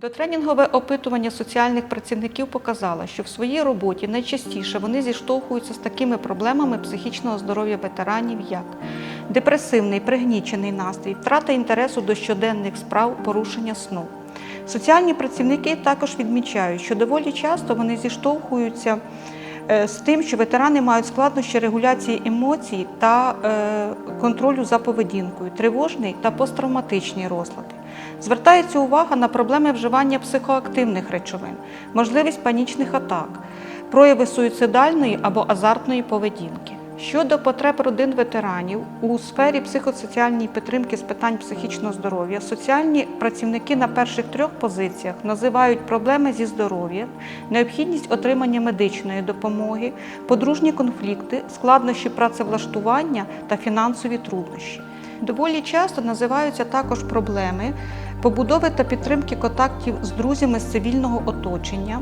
Дотренінгове опитування соціальних працівників показало, що в своїй роботі найчастіше вони зіштовхуються з такими проблемами психічного здоров'я ветеранів, як депресивний, пригнічений настрій, втрата інтересу до щоденних справ, порушення сну. Соціальні працівники також відмічають, що доволі часто вони зіштовхуються е, з тим, що ветерани мають складнощі регуляції емоцій та е, контролю за поведінкою, тривожний та посттравматичні розлади. Звертається увага на проблеми вживання психоактивних речовин, можливість панічних атак, прояви суїцидальної або азартної поведінки. Щодо потреб родин ветеранів у сфері психосоціальної підтримки з питань психічного здоров'я, соціальні працівники на перших трьох позиціях називають проблеми зі здоров'ям, необхідність отримання медичної допомоги, подружні конфлікти, складнощі працевлаштування та фінансові труднощі. Доволі часто називаються також проблеми побудови та підтримки контактів з друзями з цивільного оточення,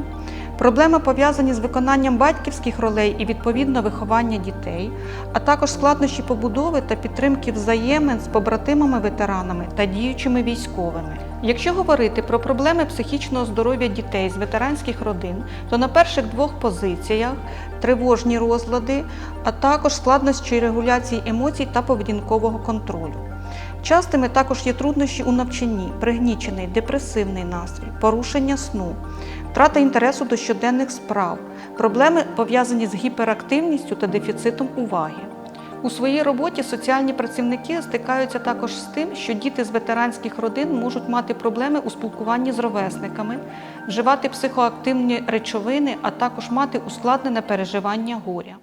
проблеми пов'язані з виконанням батьківських ролей і відповідно виховання дітей, а також складнощі побудови та підтримки взаємин з побратимами-ветеранами та діючими військовими. Якщо говорити про проблеми психічного здоров'я дітей з ветеранських родин, то на перших двох позиціях тривожні розлади, а також складнощі регуляції емоцій та поведінкового контролю. Частими також є труднощі у навчанні, пригнічений, депресивний настрій, порушення сну, втрата інтересу до щоденних справ, проблеми пов'язані з гіперактивністю та дефіцитом уваги. У своїй роботі соціальні працівники стикаються також з тим, що діти з ветеранських родин можуть мати проблеми у спілкуванні з ровесниками, вживати психоактивні речовини, а також мати ускладнене переживання горя.